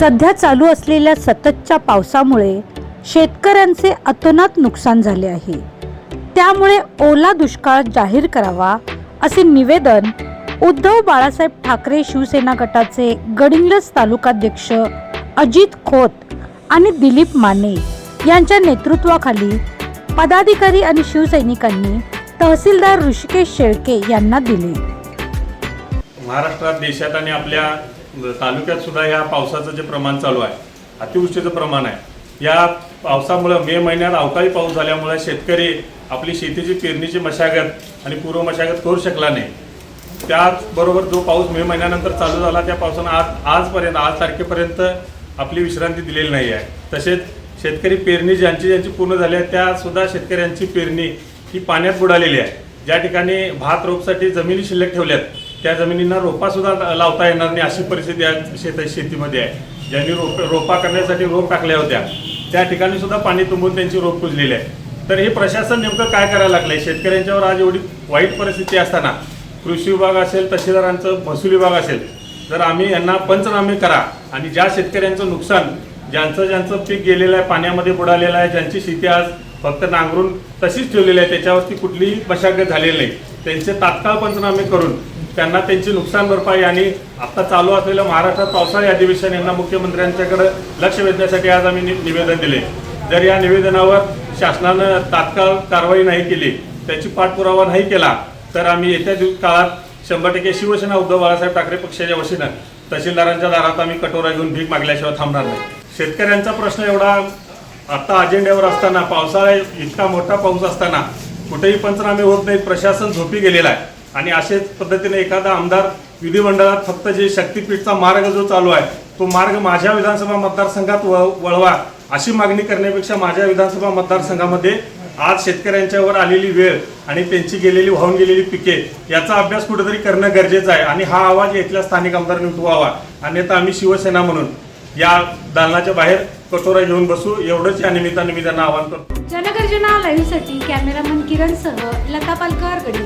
सध्या चालू असलेल्या सततच्या पावसामुळे शेतकऱ्यांचे अतोनात नुकसान झाले आहे. त्यामुळे ओला दुष्काळ जाहीर करावा असे निवेदन उद्धव बाळासाहेब ठाकरे शिवसेना गटाचे गडिंग्लज तालुकाध्यक्ष अजित खोत आणि दिलीप माने यांच्या नेतृत्वाखाली पदाधिकारी आणि शिवसैनिकांनी तहसीलदार ऋषिकेश शेळके यांना दिले. महाराष्ट्रात देशात आणि आपल्या म्हणजे तालुक्यात सुद्धा या पावसाचं जे प्रमाण चालू आहे अतिवृष्टीचं प्रमाण आहे या पावसामुळं मे महिन्यात अवकाळी पाऊस झाल्यामुळे शेतकरी आपली शेतीची पेरणीची मशागत आणि पूर्व मशागत करू शकला नाही. त्याचबरोबर जो पाऊस मे महिन्यानंतर चालू झाला त्या पावसानं आज आजपर्यंत आज तारखेपर्यंत आपली विश्रांती दिलेली नाही आहे. तसेच शेतकरी पेरणी ज्यांची ज्यांची पूर्ण झाली आहे त्यासुद्धा शेतकऱ्यांची पेरणी ही पाण्यात बुडालेली आहे. ज्या ठिकाणी भात रोपसाठी जमिनी शिल्लक ठेवल्यात त्या जमिनींना रोपासुद्धा लावता येणार नाही अशी परिस्थिती आज शेत शेतीमध्ये आहे. ज्यांनी रोप रोपा करण्यासाठी रोप टाकल्या होत्या त्या ठिकाणी सुद्धा पाणी तुंबून त्यांची रोप कुजलेली आहे. तर हे प्रशासन नेमकं काय करायला लागलंय? शेतकऱ्यांच्यावर आज एवढी वाईट परिस्थिती असताना कृषी विभाग असेल तहसीलदारांचं महसूल विभाग असेल तर आम्ही यांना पंचनामे करा आणि ज्या शेतकऱ्यांचं नुकसान ज्यांचं ज्यांचं पीक गेलेलं आहे पाण्यामध्ये बुडालेलं आहे ज्यांची शेती आज फक्त नांगरून तशीच ठेवलेली आहे त्याच्यावरती कुठलीही मशागत झालेली नाही त्यांचे तात्काळ पंचनामे करून त्यांना त्यांची नुकसान भरपाई आणि आता चालू असलेलं महाराष्ट्रात पावसाळी अधिवेशन यांना मुख्यमंत्र्यांच्याकडे लक्ष वेधण्यासाठी आज आम्ही नि- निवेदन दिले. जर या निवेदनावर शासनानं तात्काळ कारवाई नाही केली त्याची पाठपुरावा नाही केला तर आम्ही येत्या काळात शंभर टक्के शिवसेना उद्धव बाळासाहेब ठाकरे पक्षाच्या वतीनं तहसीलदारांच्या दारात आम्ही कटोरा घेऊन भीक मागल्याशिवाय थांबणार नाही. शेतकऱ्यांचा प्रश्न एवढा आता अजेंड्यावर असताना पावसाळा इतका मोठा पाऊस असताना कुठेही पंचनामे होत नाहीत प्रशासन झोपी गेलेला आहे. आणि अशाच पद्धतीने एखादा आमदार विधिमंडळात फक्त जे शक्तीपीठचा मार्ग जो चालू आहे तो मार्ग माझ्या विधानसभा मतदारसंघात व वळवा अशी मागणी करण्यापेक्षा माझ्या विधानसभा मतदारसंघामध्ये आज शेतकऱ्यांच्यावर आलेली वेळ आणि त्यांची गेलेली वाहून गेलेली पिके याचा अभ्यास कुठेतरी करणं गरजेचं आहे. आणि हा आवाज इथल्या स्थानिक आमदारांनी उठवावा. अन्यथा आम्ही शिवसेना म्हणून या दालनाच्या बाहेर कटोरा घेऊन बसू. एवढंच या निमित्ताने मी त्यांना आवाहन करतो. जनगर्जना लाईव्हसाठी कॅमेरामन किरणसह लता पालकर गडी